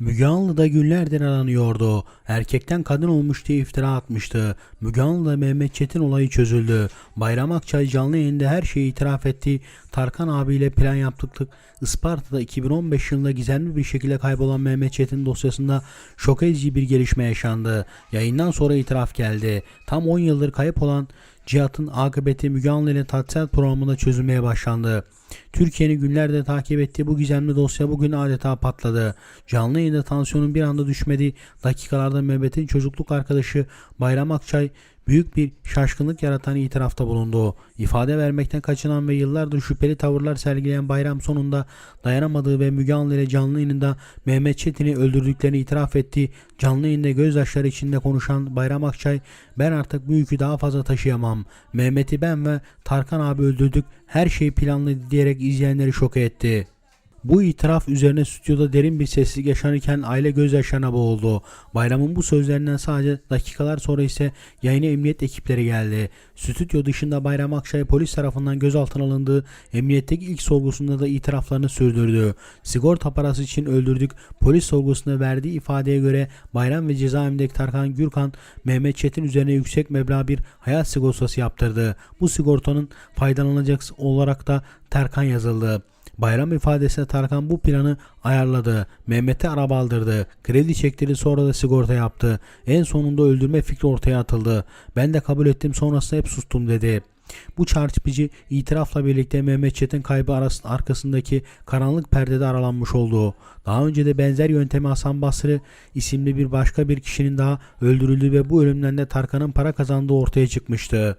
Müge Anlı günlerdir aranıyordu. Erkekten kadın olmuş diye iftira atmıştı. Müge Anlı Mehmet Çetin olayı çözüldü. Bayram Akçay canlı yayında her şeyi itiraf etti. Tarkan abiyle plan yaptıktık. Isparta'da 2015 yılında gizemli bir şekilde kaybolan Mehmet Çetin dosyasında şok edici bir gelişme yaşandı. Yayından sonra itiraf geldi. Tam 10 yıldır kayıp olan Cihat'ın akıbeti Müge ile Tatsel programında çözülmeye başlandı. Türkiye'nin günlerde takip ettiği bu gizemli dosya bugün adeta patladı. Canlı yayında tansiyonun bir anda düşmediği dakikalarda Mehmet'in çocukluk arkadaşı Bayram Akçay büyük bir şaşkınlık yaratan itirafta bulundu. İfade vermekten kaçınan ve yıllardır şüpheli tavırlar sergileyen Bayram sonunda dayanamadığı ve Müge Anlı ile canlı yayında Mehmet Çetin'i öldürdüklerini itiraf etti. Canlı yayında gözyaşları içinde konuşan Bayram Akçay ben artık bu yükü daha fazla taşıyamam. Mehmet'i ben ve Tarkan abi öldürdük. Her şey planlı diyerek izleyenleri şok etti. Bu itiraf üzerine stüdyoda derin bir sessizlik yaşanırken aile gözyaşlarına boğuldu. Bayramın bu sözlerinden sadece dakikalar sonra ise yayına emniyet ekipleri geldi. Stüdyo dışında Bayram Akçay polis tarafından gözaltına alındığı emniyetteki ilk sorgusunda da itiraflarını sürdürdü. Sigorta parası için öldürdük. Polis sorgusunda verdiği ifadeye göre Bayram ve cezaevindeki Tarkan Gürkan Mehmet Çetin üzerine yüksek meblağ bir hayat sigortası yaptırdı. Bu sigortanın faydalanacak olarak da Tarkan yazıldı. Bayram ifadesinde Tarkan bu planı ayarladı. Mehmet'e araba aldırdı. Kredi çektirdi sonra da sigorta yaptı. En sonunda öldürme fikri ortaya atıldı. Ben de kabul ettim sonrasında hep sustum dedi. Bu çarpıcı itirafla birlikte Mehmet Çetin kaybı arasında arkasındaki karanlık perdede aralanmış oldu. Daha önce de benzer yöntemi Hasan Basri isimli bir başka bir kişinin daha öldürüldüğü ve bu ölümden de Tarkan'ın para kazandığı ortaya çıkmıştı.